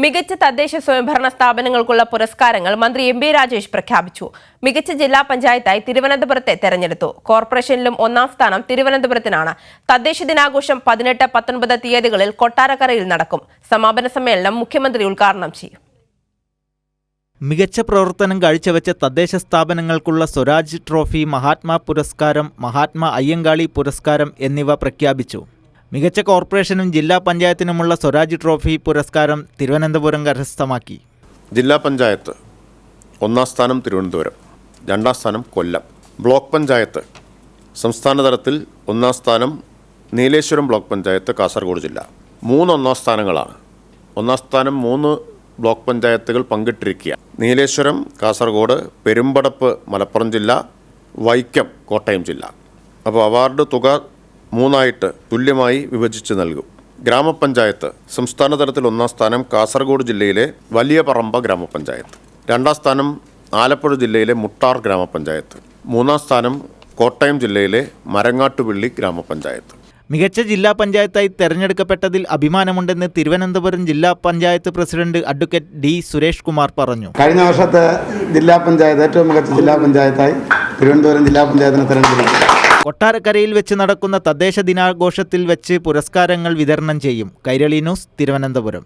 മികച്ച തദ്ദേശ സ്വയംഭരണ സ്ഥാപനങ്ങൾക്കുള്ള പുരസ്കാരങ്ങൾ മന്ത്രി എം രാജേഷ് പ്രഖ്യാപിച്ചു. മികച്ച ജില്ലാ പഞ്ചായത്തായി തിരുവനന്തപുരത്തെ തെരഞ്ഞെടുത്തു. കോർപ്പറേഷനിലും ഒന്നാം സ്ഥാനം തിരുവനന്തപുരത്തിനാണ്. തദ്ദേശ ദിനാഘോഷം പതിനെട്ട് പത്തൊൻപത് തീയതികളിൽ കൊട്ടാരക്കരയിൽ നടക്കും. സമാപന സമ്മേളനം മുഖ്യമന്ത്രി ഉദ്ഘാടനം ചെയ്യും. മികച്ച പ്രവർത്തനം കാഴ്ചവെച്ച തദ്ദേശ സ്ഥാപനങ്ങൾക്കുള്ള സ്വരാജ് ട്രോഫി മഹാത്മാ പുരസ്കാരം മഹാത്മാ അയ്യങ്കാളി പുരസ്കാരം എന്നിവ പ്രഖ്യാപിച്ചു. മികച്ച കോർപ്പറേഷനും ജില്ലാ പഞ്ചായത്തിനുമുള്ള സ്വരാജ് ട്രോഫി പുരസ്കാരം തിരുവനന്തപുരം കരസ്ഥമാക്കി. ജില്ലാ പഞ്ചായത്ത് ഒന്നാം സ്ഥാനം തിരുവനന്തപുരം രണ്ടാം സ്ഥാനം കൊല്ലം. ബ്ലോക്ക് പഞ്ചായത്ത് സംസ്ഥാന തലത്തിൽ ഒന്നാം സ്ഥാനം നീലേശ്വരം ബ്ലോക്ക് പഞ്ചായത്ത് കാസർഗോഡ് ജില്ല. മൂന്ന് ഒന്നാം സ്ഥാനങ്ങളാണ്. ഒന്നാം സ്ഥാനം മൂന്ന് ബ്ലോക്ക് പഞ്ചായത്തുകൾ പങ്കിട്ടിരിക്കുക. നീലേശ്വരം കാസർഗോഡ് പെരുമ്പടപ്പ് മലപ്പുറം ജില്ല വൈക്കം കോട്ടയം ജില്ല. അപ്പോൾ അവാർഡ് തുക മൂന്നായിട്ട് തുല്യമായി വിഭജിച്ച് നൽകും. ഗ്രാമപഞ്ചായത്ത് സംസ്ഥാന തലത്തിൽ ഒന്നാം സ്ഥാനം കാസർഗോഡ് ജില്ലയിലെ വലിയ പറമ്പ ഗ്രാമപഞ്ചായത്ത്. രണ്ടാം സ്ഥാനം ആലപ്പുഴ ജില്ലയിലെ മുട്ടാർ ഗ്രാമപഞ്ചായത്ത്. മൂന്നാം സ്ഥാനം കോട്ടയം ജില്ലയിലെ മരങ്ങാട്ടുപള്ളി ഗ്രാമപഞ്ചായത്ത്. മികച്ച ജില്ലാ പഞ്ചായത്തായി തെരഞ്ഞെടുക്കപ്പെട്ടതിൽ അഭിമാനമുണ്ടെന്ന് തിരുവനന്തപുരം ജില്ലാ panchayat president advocate D Suresh Kumar പറഞ്ഞു. കഴിഞ്ഞ വർഷത്തെ ജില്ലാ പഞ്ചായത്ത് ഏറ്റവും മികച്ച ജില്ലാ പഞ്ചായത്തായി തിരുവനന്തപുരം ജില്ലാ പഞ്ചായത്തിനെ തെരഞ്ഞെടുത്തു. കൊട്ടാരക്കരയിൽ വെച്ച് നടക്കുന്ന തദ്ദേശ ദിനാഘോഷത്തിൽ വെച്ച് പുരസ്കാരങ്ങൾ വിതരണം ചെയ്യും. കൈരളി ന്യൂസ് തിരുവനന്തപുരം.